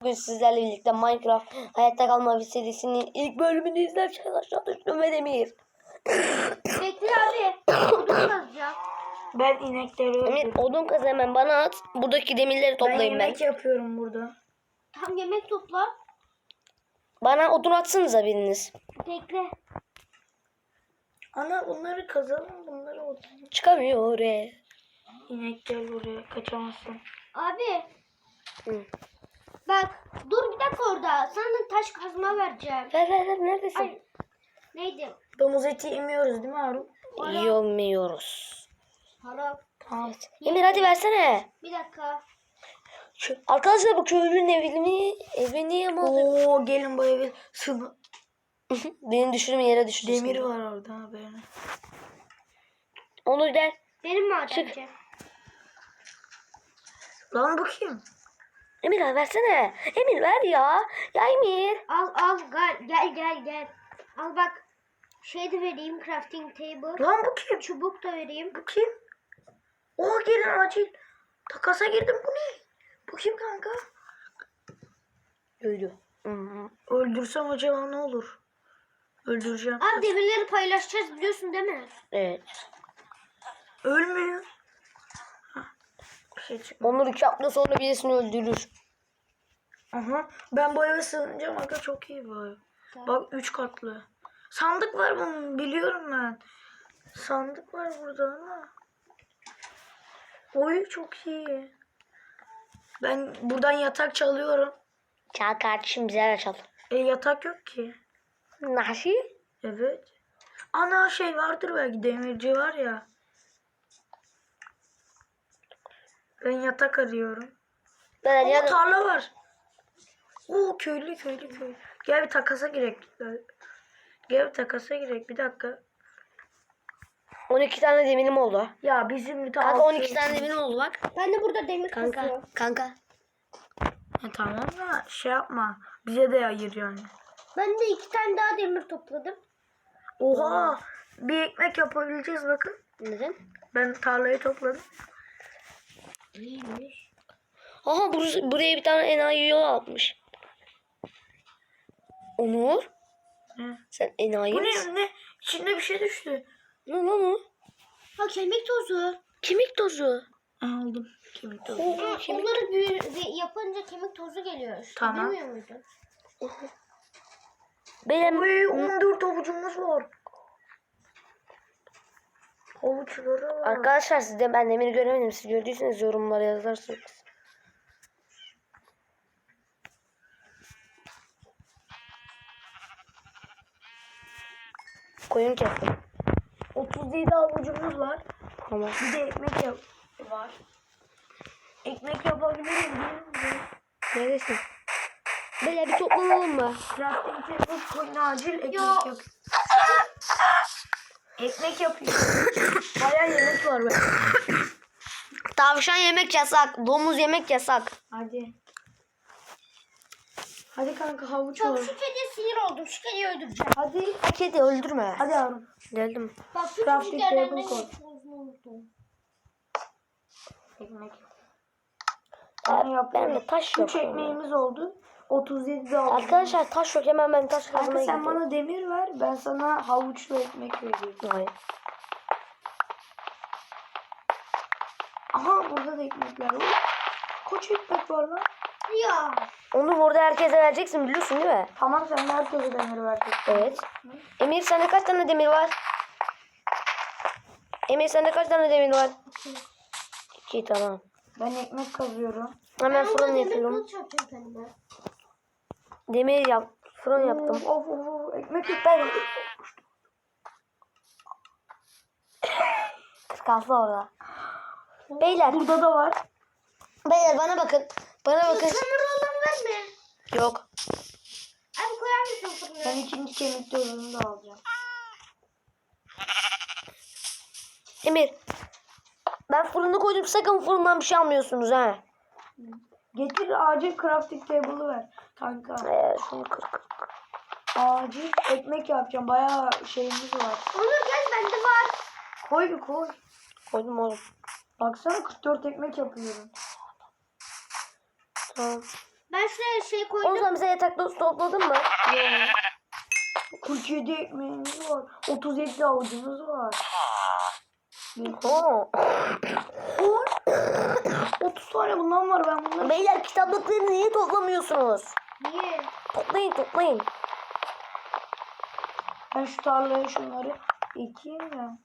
Bugün sizlerle birlikte Minecraft Hayatta Kalma serisinin ilk bölümünü izlerken aşağı düştüm ve Demir. Bekle abi. Odun kazacağım. Ben inekleri Emir öldürdüm. odun kaz hemen bana at. Buradaki demirleri Ben toplayayım ben. yemek yapıyorum burada. Tam yemek topla. Bana odun atsanıza biriniz. Bekle. Ana bunları kazalım bunları odun. Çıkamıyor oraya. İnek gel buraya kaçamazsın. Abi. Hı. Bak dur bir dakika orada. Sana taş kazma vereceğim. Ver ver ver neredesin? Ay. Neydi? Domuz eti yemiyoruz değil mi Harun? Yiyemiyoruz. Haram. Tamam. Emir hadi versene. Bir dakika. Şu- Arkadaşlar bu köylünün evini evini yamadı. Oo gelin bu evi sığma. Benim düşürüm yere düştü. Demir var orada haberin. Onu der. Benim madencim. Lan bu kim? Emir abi versene. Emir ver ya. Ya Emir. Al al gel gel gel gel. Al bak. Şey de vereyim crafting table. Lan bu kim? Çubuk da vereyim. Bu kim? Oo gelin acil. Takasa girdim bu ne? Bu kim kanka? Öldü. Öldürsem acaba ne olur? Öldüreceğim. Abi demirleri paylaşacağız biliyorsun değil mi? Evet. Ölmüyor. Şey çıkmadı. Onur iki hafta sonra birisini öldürür. Aha ben bu eve sığınacağım aga çok iyi bu ev. Bak üç katlı. Sandık var bunun biliyorum ben. Sandık var burada ama. Oy çok iyi. Ben buradan yatak çalıyorum. Çal kardeşim bize de çal. E yatak yok ki. Nasıl? Evet. Ana şey vardır belki demirci var ya. Ben yatak arıyorum. Ben Oo ya tarla var. Oo köylü köylü köylü. Gel bir takasa girek. Gel bir takasa girek. Bir dakika. 12 tane demirim oldu. Ya bizim bir Kanka 12 tane demirim oldu bak. Ben de burada demir Kanka. kazıyorum. Kanka. Ha, tamam da şey yapma. Bize de ayır yani. Ben de iki tane daha demir topladım. Oha. Bir ekmek yapabileceğiz bakın. Neden? Ben tarlayı topladım. İyiymiş. Aha burası, buraya bir tane enayi yol atmış. Onur. Ne? Sen enayi Bu ne? Ne? İçinde bir şey düştü. Ne lan o? Ha kemik tozu. Kemik tozu. Aldım. Kemik tozu. Oo, kemik. Onları büyü yapınca kemik tozu geliyor. İşte, Tamam. Bilmiyor muydun? Benim Oy 14 avucumuz var. Avuçları var. Arkadaşlar siz de ben demiri göremedim. Siz gördüyseniz yorumlara yazarsınız. Koyun kestim. 37 avucumuz var. Tamam. Bir de ekmek yap var. Ekmek yapabiliriz değil mi? Neredesin? Böyle bir toplanalım mı? Crafting table koyun acil ekmek Ya. Ekmek yapıyor. Bayağı yemek var be. Tavşan yemek yasak. Domuz yemek yasak. Hadi. Hadi kanka havuç Bak var. şu kediye sinir oldum. Şu kediyi öldüreceğim. Hadi. Kedi öldürme. Hadi yavrum. Geldim. Bak şu Crafting table koy. tozunu unuttum. Ekmek. Ee, Ben yapıyorum. benim de taş yok. 3 ekmeğimiz oldu. 37 de aldım. Arkadaşlar taş yok hemen ben taş Kanka kazmaya sen gidiyorum. bana demir ver. Ben sana havuçlu ekmek vereyim. Hayır. Aha burada da ekmekler var. Kaç ekmek var lan? Ya. Onu burada herkese vereceksin biliyorsun değil mi? Tamam sen de herkese demir vereceksin. Evet. Emir sende kaç tane demir var? Emir sende kaç tane demir var? İki tamam. Ben ekmek kazıyorum. Hemen Ben fırın burada demir yapıyorum. Demir yap. Fırın yaptım. Of of of. Ekmek ben. Kıskançlı orada. Beyler. Burada da var. Beyler bana bakın. Bana bakın. Kömür olan verme. Yok. Abi koyar mısın fırına? Ben ikinci kemik tozunu da alacağım. Emir. Ben fırını koydum. Sakın fırından bir şey almıyorsunuz ha. Getir acil crafting table'ı ver. Kanka. Ee, şunu kır. Acil ekmek yapacağım. Bayağı şeyimiz var. Onur gel bende var. Koy bir koy. Koydum oğlum. Baksana 44 ekmek yapıyorum. Tamam. Ben şuraya şey O koydum. zaman bize yatak dostu topladın mı? 47 ekmeğimiz var. 37 avucumuz var. Oo. 30 tane bundan var ben bunları. Beyler kitaplıkları niye toplamıyorsunuz? Niye? Toplayın toplayın. Ben şu tarlaya şunları ekeyim ya.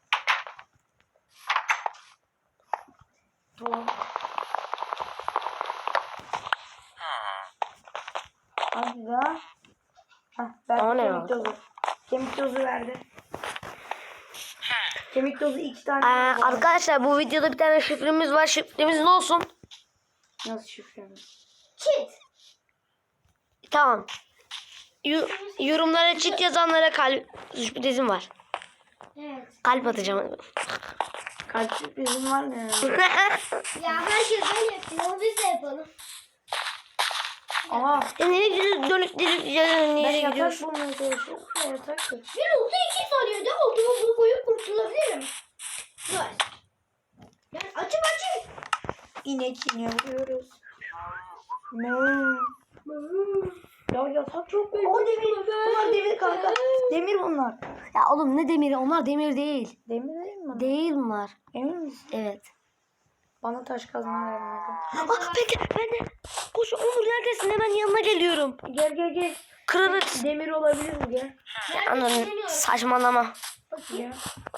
Tamam. Hadi daha. Heh, ne kemik tozu. Kemik tozu verdi. Kemik tozu iki tane. Ee, arkadaşlar bu videoda bir tane şifremiz var. Şifremiz ne olsun? Nasıl şifremiz? Çit. Tamam. Yu- yorumlara çift yazanlara kalp sürprizim var. Evet. Kalp atacağım. Kalp sürprizim var mı? Ya herkes böyle yapıyor. Biz de yapalım. Aha. E, nereye gidiyoruz? Dönüp dönüp Ben nereye yatak gidiyoruz? bulmaya çalışıyorum. da Yatak yok. Bir oldu iki saniyede oldu. Bunu koyup kurtulabilirim. Dur. Yani açım açım. İnek ineğe vuruyoruz. Mmm. Ya yatak çok büyük. O demir. Bunlar demir kanka. Demir bunlar. Ya oğlum ne demiri? Onlar demir değil. Demir değil mi? Değil bunlar. Emin misin? Evet. Bana taş kazma ver. kanka. Ah bekle ben de. Koş Onur neredesin? Hemen yanına geliyorum. Gel gel gel. Kırarız. Demir olabilir mi gel? Anladım. Saçmalama. Gel.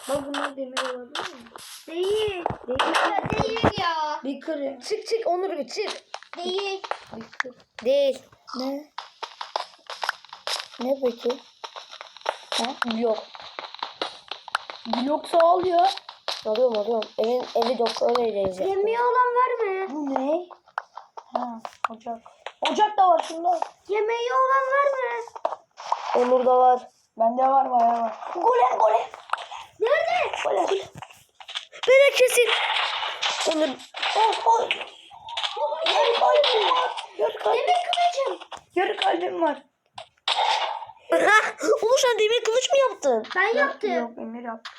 Bak bunlar demir olabilir mi? Değil. Değil. Ya değil ya. Bir kırı. Çık çık Onur bir çık. Değil. Bir kır. Değil. Ne? Ne peki? Ha? Yok. Blok sağlıyor. Alıyorum alıyorum. Evin, evi doktora vereceğiz. ya. Yemeği olan var mı? Bu ne? Ha, ocak. Ocak da var şunda. Yemeği olan var mı? Onur'da var. Bende var bayağı var. Golem golem. Nerede? Golem. Beni kesin. Onur. Oh, oh. Yarı kalbim var. Yarı kalbim. Demir kılıcım. Yarı kalbim var. Onur sen demir kılıç mı yaptın? Ben yaptım. Yok Emir yaptı.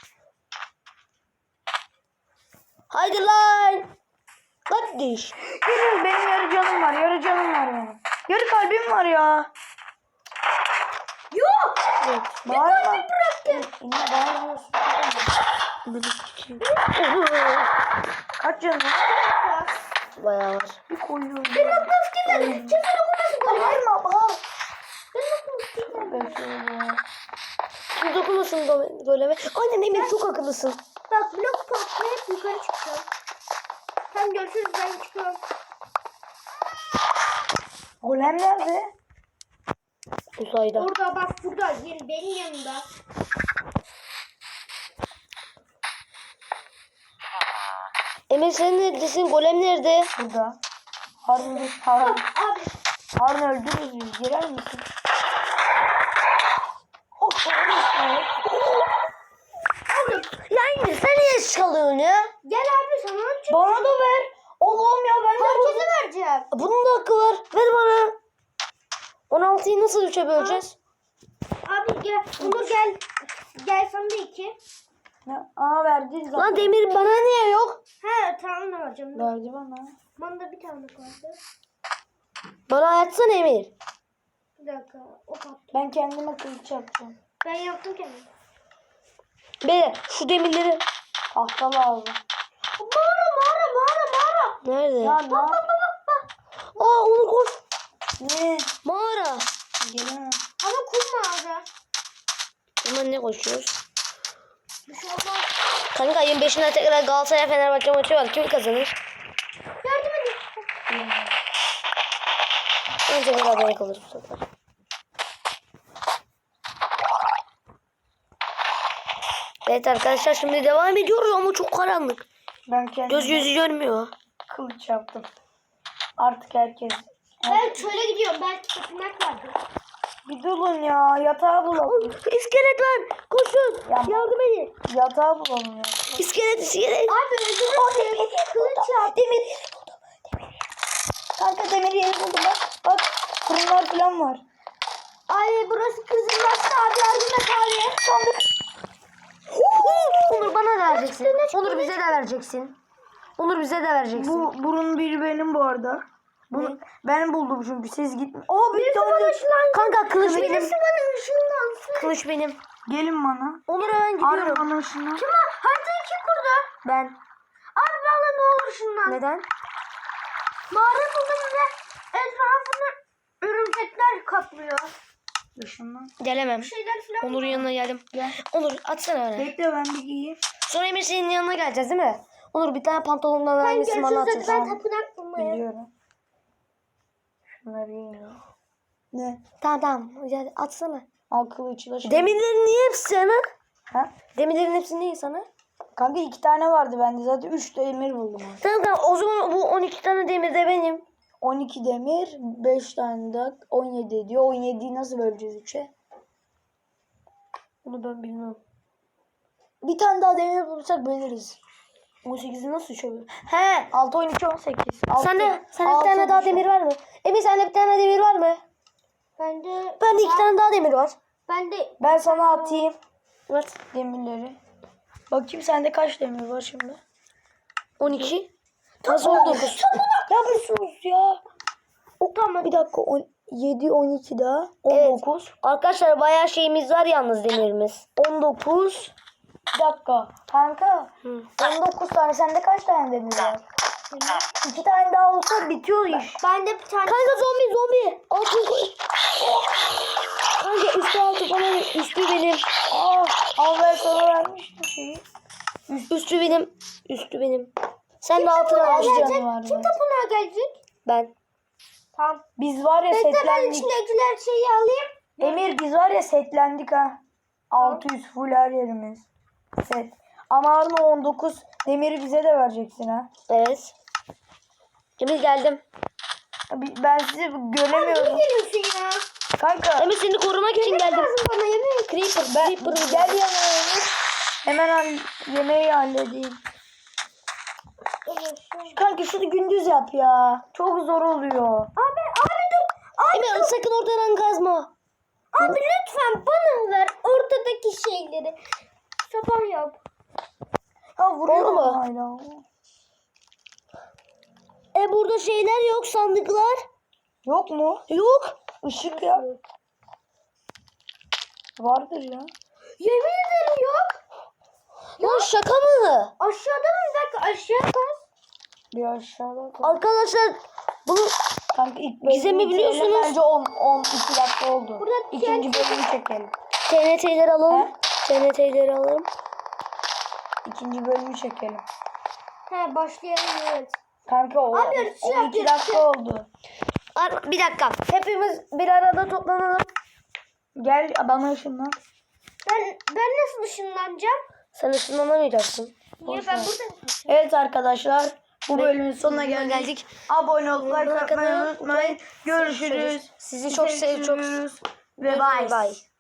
Haydi lan. Kardeş. Yürü benim yarı canım var. Yarı canım var benim. Yarı kalbim var ya. Yok. Evet. Bağırma. Evet, Yine bağırmıyorsun. Kaç canım var? Bayağı var. Bir koyuyorum. Ben okumuş değilim. Kimse okumasın. Bağırma bağır. Ben okumuş dokunmasın go- goleme. Aynen Emir çok akıllısın. Bak blok toplayıp yukarı çıkacağım. Tamam görüşürüz ben çıkıyorum. Golem nerede? Uzayda. Orada bak burada yer- benim yanımda. Emir sen neredesin? Golem nerede? Burada. Harun, Harun, Abi Harun öldürürüz. Girer misin? Oh, Harun. oğlum Ya Emir ya? gel abi sana açık. Bana da ver. Allah'ım ya ben de Herkese vereceğim. Bunun da hakkı var. Ver bana. 16'yı nasıl üçe böleceğiz? Abi gel. Onur gel. Gel sana da iki. Ya, aa verdi zaten. Lan demir bana niye yok? He tamam da vereceğim. Verdi bana. Bana da bir tane kaldı. Bana açsana Emir. Bir dakika. O kaptı. Ben kendime kılıç yapacağım. Ben yaptım kendim. Beyler şu demirleri. Tahta lazım. Mağara mağara mağara mağara. Nerede? Ya ne yap- Aa onu koş. Ne? Mağara. Gelemem. Ama kum mağara. Hemen ne koşuyoruz? Bir şey olmaz. Kanka ayın 5'inde tekrar Galatasaray Fenerbahçe maçı var. Kim kazanır? Yardım edin. Önce beraber kalır bu sefer. Evet arkadaşlar şimdi devam ediyoruz ama çok karanlık. Ben Göz gözü görmüyor. kılıç yaptım. Artık herkes. Ben çöle gidiyorum. Belki tapınak vardır. Bir durun ya. Yatağı bulalım. İskelet var. Koşun. Ya- Yardım edin. Yatağı bulalım ya. İskelet iskelet. Abi öldürürüm. Kılıç yap. Demir yeri buldum. Demir yeri. Kanka demir yeri buldum bak. Bak fırınlar falan var. Ay burası kızıllaştı abi. Yardım et abi. Sandık. Onur bana da vereceksin. Onur bize de vereceksin. Onur bize de vereceksin. Bu burun biri benim bu arada. Bunu, ben buldum çünkü siz gitme. Oo bir tane. Kanka kılıç benim. Birisi bana ışınlansın. Kılıç benim. Gelin bana. Onur hemen Arın gidiyorum. bana ışınlan. Kim o? Haritayı kim kurdu? Ben. Abi valla ne olur ışınlan. Neden? Mağara buldum ve etrafını örümcekler kaplıyor. Işınlan. Gelemem. Bir şeyler falan Onur'un var. yanına geldim. Gel. Onur atsana bana. Bekle ben bir giyeyim. Sonra Emir senin yanına geleceğiz değil mi? Onur bir tane pantolondan aynısını bana atın. ben tapınak bulmaya. Biliyorum. Şunları yiyeyim. Ne? Tamam tamam. Hadi atsana. Al kılıçla. Demirlerin niye hepsi sana? Ha? Demirlerin hepsi niye sana? Kanka iki tane vardı bende zaten. Üç demir buldum. artık. Tamam tamam o zaman bu 12 tane demir de benim. 12 demir, 5 tane de 17 ediyor. 17'yi nasıl böleceğiz 3'e? Onu ben bilmiyorum. Bir tane daha demir bulursak bölürüz. 18'i nasıl çözdün? He. 6, 12, 18. Sende, sende bir tane daha demir var mı? Emir sende bir tane demir var mı? Bende, Bende iki tane daha demir var. bende Ben sana atayım Evet. demirleri. Bakayım sende kaç demir var şimdi? 12. Nasıl 19? Ya bir sus ya. O tamam bir dakika. 10, 7, 12 daha. Evet. 19. Arkadaşlar bayağı şeyimiz var yalnız demirimiz. 19. Bir dakika. Kanka. Hı. 19 tane. Sende kaç tane demir var? İki tane daha olsa bitiyor iş. bende bir tane Kanka zombi zombi. Altın koy. Kanka üstü altı falan üstü benim. Aa, al ben sana vermiştim şeyi. Üstü benim. Üstü benim. Sen de altına al. canı var. kim tapınağa gelecek? Ben. Tamam. Biz var ya Bekle ben setlendik. içindekiler şeyi alayım. Emir biz var ya setlendik ha. 600 full her yerimiz. Set. Ama Arno 19 demiri bize de vereceksin ha. Evet. Emir geldim. Bi- Ben sizi göremiyorum. Geliyorsun ya. Kanka Emir seni korumak için geldim. Lazım bana yemek. Creeper. ben Creeper. gel yanıma Emir. Hemen hall- yemeği halledeyim. Kanka şunu gündüz yap ya. Çok zor oluyor. Abi abi dur. Abi, Emir sakın ortadan kazma. abi lütfen bana ver ortadaki şeyleri. Sapan yap. Ha vuruyor mu? hala. E burada şeyler yok sandıklar. Yok mu? Yok. Işık ya. Vardır ya. Yemin ederim yok. Ya şaka mı? Aşağıda mı? Bir dakika aşağı kaz. Bir aşağıda. Arkadaşlar bunu Kanka ilk Gizem'i biliyorsunuz. Bence 10 12 dakika oldu. Burada İkinci bölümü çekelim. TNT'leri alalım. He? TNT'leri alalım. İkinci bölümü çekelim. He başlayalım evet. Kanka o Abi, yarısı 12 yap, dakika oldu. Ar- bir dakika. Hepimiz bir arada toplanalım. Gel bana ışınlan. Ben ben nasıl ışınlanacağım? Sen ışınlanamayacaksın. Niye ben ver. buradayım? Evet arkadaşlar bu bölümün sonuna geldik. geldik. Abone olup like atmayı unutmayın. Görüşürüz. Sizi çok seviyoruz. Ve bye. bye.